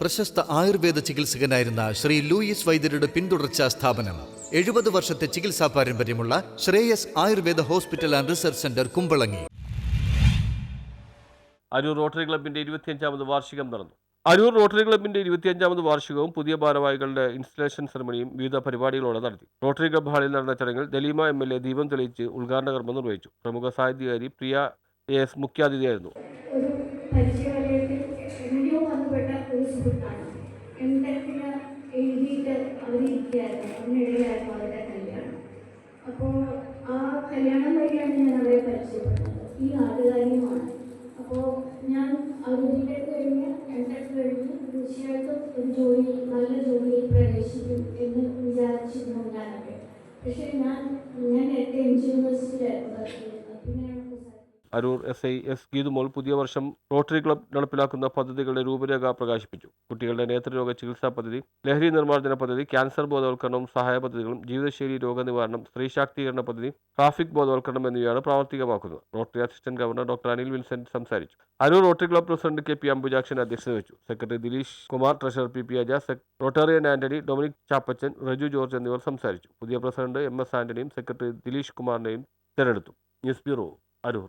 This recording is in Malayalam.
പ്രശസ്ത ആയുർവേദ ചികിത്സകനായിരുന്ന ശ്രീ ലൂയിസ് വൈദ്യരുടെ പിന്തുടർച്ചാ സ്ഥാപനം. എഴുപത് വർഷത്തെ ചികിത്സാ പാരമ്പര്യമുള്ള Shreyas Ayurveda hospital and research centre Kumbalangi. Aroor Rotary ക്ലബിന്റെ ഇരുപത്തിയഞ്ചാമത് വാർഷികം നടന്നു. അരൂർ റോട്ടറി ക്ലബിന്റെ ഇരുപത്തിയഞ്ചാമത് വാർഷികവും പുതിയ ഭാരവാഹികളുടെ ഇൻസ്റ്റലേഷൻ സെറമണിയും വിവിധ പരിപാടികളോടെ നടത്തി. റോട്ടറി ക്ലബ് ഹാളിൽ നടന്ന ചടങ്ങിൽ ദലീമ എം എൽ എ ദീപം തെളിയിച്ച് ഉദ്ഘാടന കർമ്മം നിർവഹിച്ചു. പ്രമുഖ സാഹിത്യകാരി പ്രിയ എ എസ് മുഖ്യാതിഥിയായിരുന്നു. വന്നുപെട്ട ഒരു സുഹൃത്താണ്. എന്തെങ്കിലും എഴുതിയിട്ട് അവരിരിക്കുകയായിരുന്നു. അതിനിടയിലായിരുന്നു അവരുടെ കല്യാണം. അപ്പോൾ ആ കല്യാണം വഴിയാണ് ഞാൻ അവരെ പരിചയപ്പെട്ടത് ഈ നാട്ടുകാരിയുമാണ് അപ്പോൾ ഞാൻ അവരുടെ കഴിഞ്ഞ് അടുത്ത് കഴിഞ്ഞ് തീർച്ചയായിട്ടും ഒരു ജോലി നല്ല ജോലിയിൽ പ്രവേശിക്കും എന്ന് വിചാരിച്ചിരുന്നു ഞാനൊക്കെ പക്ഷേ ഞാൻ ഞാൻ എന്റെ M Aroor S I S Geethumol പുതിയ വർഷം റോട്ടറി ക്ലബ് നടപ്പിലാക്കുന്ന പദ്ധതികളുടെ രൂപരേഖ പ്രകാശിപ്പിച്ചു. കുട്ടികളുടെ നേത്രരോഗ ചികിത്സാ പദ്ധതി ലഹരി നിർമ്മാർജന പദ്ധതി ക്യാൻസർ ബോധവൽക്കരണവും സഹായ പദ്ധതികളും ജീവിതശൈലി രോഗനിവാരണം സ്ത്രീ ശാക്തീകരണ പദ്ധതി ട്രാഫിക് ബോധവൽക്കരണം എന്നിവയാണ് പ്രാവർത്തികമാക്കുന്നത്. Rotary assistant governor doctor Anil Vincent സംസാരിച്ചു. Aroor Rotary club president K P Ambujakshan അധ്യക്ഷത വഹിച്ചു secretary Dileesh Kumar treasurer P P അജ Rotarian Antony Dominic Chappachan Reju George എന്നിവർ സംസാരിച്ചു. പുതിയ പ്രസിഡന്റ് എം എസ് ആന്റണിയും സെക്രട്ടറി ദിലീഷ് കുമാറിനെയും തെരഞ്ഞെടുത്തു. News bureau Aroor.